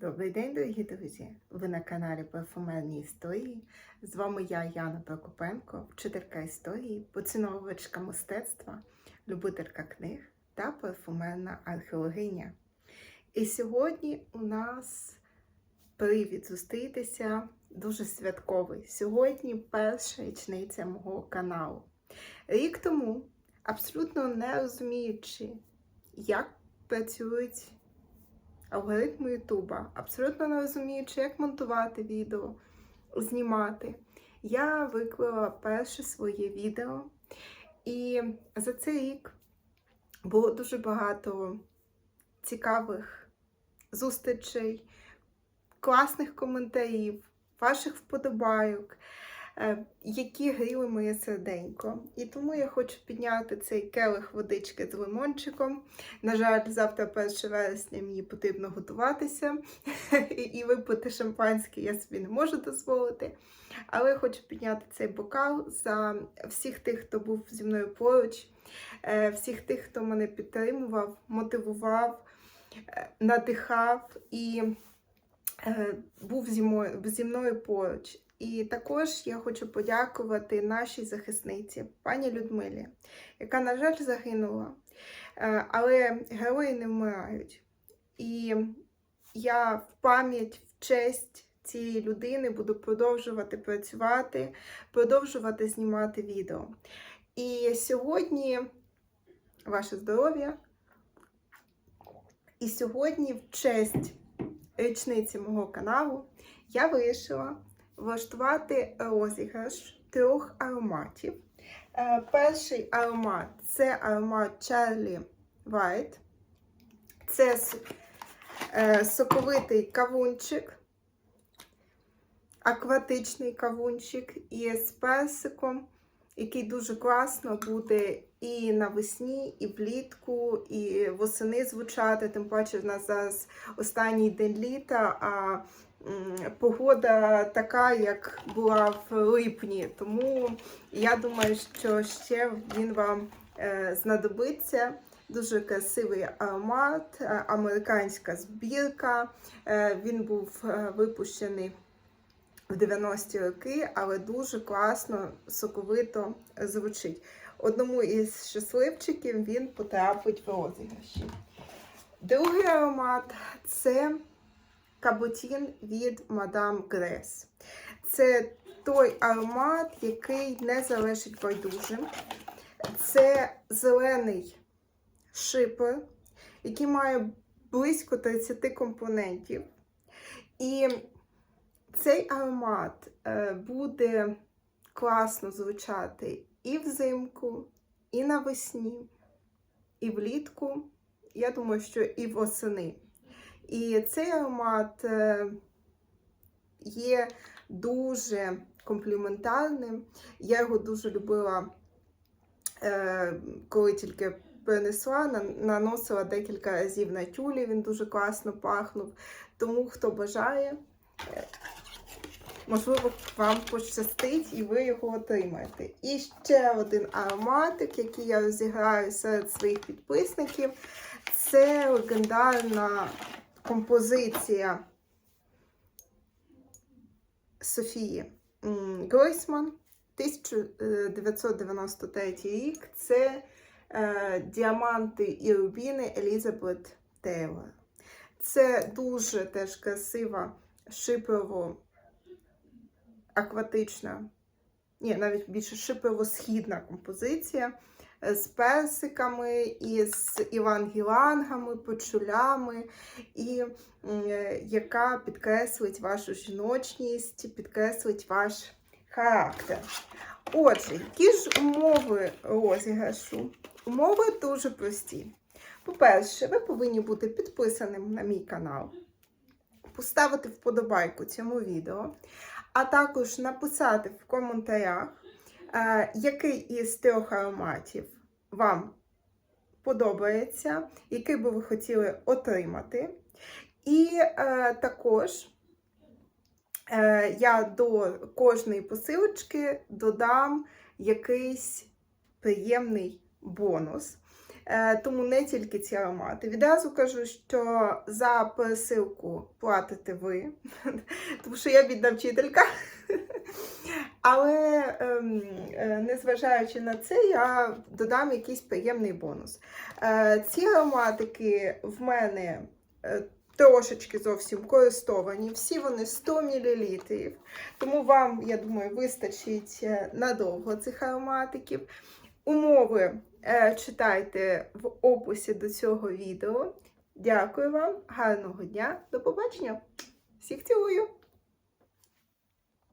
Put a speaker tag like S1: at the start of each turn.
S1: Добрий день, дорогі друзі! Ви на каналі Парфумерні історії. З вами я, Яна Прокопенко, вчителька історії, поціновувачка мистецтва, любителька книг та парфумерна археологиня. І сьогодні у нас привід зустрітися дуже святковий. Сьогодні перша річниця мого каналу. Рік тому, абсолютно не розуміючи, як працюють алгоритму Ютуба, абсолютно не розуміючи, як монтувати відео, знімати, я виклала перше своє відео. І за цей рік було дуже багато цікавих зустрічей, класних коментарів, ваших вподобайок, які гріли моє серденько. І тому я хочу підняти цей келих водички з лимончиком. На жаль, завтра 1 вересня мені потрібно готуватися і випити шампанське я собі не можу дозволити. Але хочу підняти цей бокал за всіх тих, хто був зі мною поруч, е, всіх тих, хто мене підтримував, мотивував, е, надихав і е, був зі мною поруч. І також я хочу подякувати нашій захисниці, пані Людмилі, яка, на жаль, загинула. Е, Але герої не вмирають. І я в пам'ять, в честь цієї людини буду продовжувати працювати, продовжувати знімати відео. І сьогодні ваше здоров'я. І сьогодні, в честь річниці мого каналу, я вирішила влаштувати розіграш трьох ароматів. Е, Перший аромат це аромат Charlie White. Це е, соковитий кавунчик, акватичний кавунчик із персиком, який дуже класно буде і навесні, і влітку, і восени звучати. Тим паче в нас зараз останній день літа, а погода така, як була в липні. Тому я думаю, що ще він вам е, знадобиться. Дуже красивий аромат, е, американська збірка. Е, Він був випущений в 90-ті роки, але дуже класно, соковито звучить. Одному із щасливчиків він потрапить в розіграші. Другий аромат це каботін від Мадам Грес. Це той аромат, який не залежить байдужим. Це зелений шипер, який має близько 30 компонентів. І цей аромат е, буде класно звучати і взимку, і навесні, і влітку. Я думаю, що і восени. І цей аромат е, є дуже компліментарним. Я його дуже любила, е, коли тільки принесла, наносила декілька разів на тюлі, він дуже класно пахнув. Тому, хто бажає, можливо, вам пощастить і ви його отримаєте. І ще один ароматик, який я розіграю серед своїх підписників, це легендарна композиція Софії Гройсман, 1993 рік. Це е, діаманти і рубіни Елізабет Тейлор. Це дуже теж красива шипрово акватична, ні, навіть більше шипово-східна композиція е, з персиками, і з івангелангами, почулями, і е, яка підкреслить вашу жіночність, підкреслить ваш характер. Отже, які ж умови розіграшу? Умови дуже прості. По-перше, ви повинні бути підписаним на мій канал, поставити вподобайку цьому відео, а також написати в коментарях, е, який із трьох ароматів вам подобається, який би ви хотіли отримати. І е, також е, я до кожної посилочки додам якийсь приємний бонус. Е, Тому не тільки ці аромати. Відразу кажу, що за пересилку платите ви, тому що я бідна вчителька. Але ем, е, незважаючи на це, я додам якийсь приємний бонус. Е, Ці ароматики в мене е, трошечки зовсім користовані, всі вони 100 мл. Тому вам, я думаю, вистачить надовго цих ароматиків. Умови читайте в описі до цього відео. Дякую вам, гарного дня, до побачення! Всіх цілую!